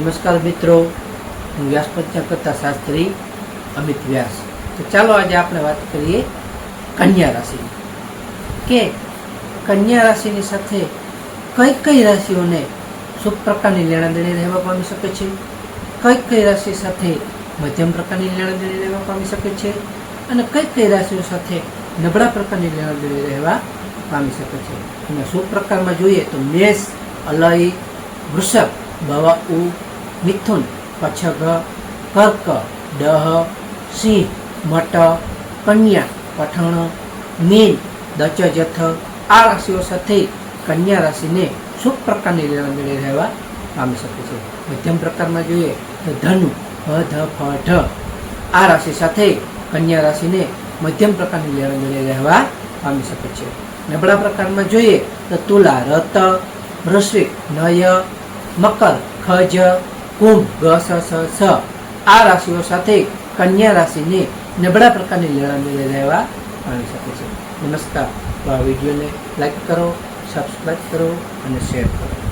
નમસ્કાર મિત્રો, હું વ્યાસ કરતા શાસ્ત્રી અમિત વ્યાસ. તો ચાલો આજે આપણે વાત કરીએ કન્યા રાશિની. કે કન્યા રાશિની સાથે કઈ કઈ રાશિઓને શુભ પ્રકારની લેણાદેણી રહેવા પામી શકે છે? કઈ કઈ રાશિ સાથે મધ્યમ પ્રકારની લેણાદેણી રહેવા પામી શકે છે? અને કઈ કઈ રાશિઓ સાથે નબળા પ્રકારની લેણાદેણી રહેવા પામી શકે છે? અને શુભ પ્રકારમાં જોઈએ તો મેષ, અલય, વૃષભ ભવ ઉ મિથુન પછગ કર્ક ડહ સિંહ મટ કન્યા પઠણ મીન દચ જથ આ રાશિઓ સાથે કન્યા રાશિને શુભ પ્રકારની લેણદેણી રહેવા પામી શકે છે મધ્યમ પ્રકારમાં જોઈએ તો ધનુ ધ, ફ, ઢ। આ રાશિ સાથે કન્યા રાશિને મધ્યમ પ્રકારની લેણદેણી રહેવા પામી શકે છે. નબળા પ્રકારમાં જોઈએ તો તુલા, રત, વૃશ્વિક, નય મકર, ખજ, કુંભ, ગ, સ સ સ. આ રાશિઓ સાથે કન્યા રાશિને નબળા પ્રકારની લેણાદેણી રહેવા આવી શકે છે. નમસ્કાર. તો આ વિડીયોને લાઈક કરો સબસ્ક્રાઈબ કરો અને શેર કરો.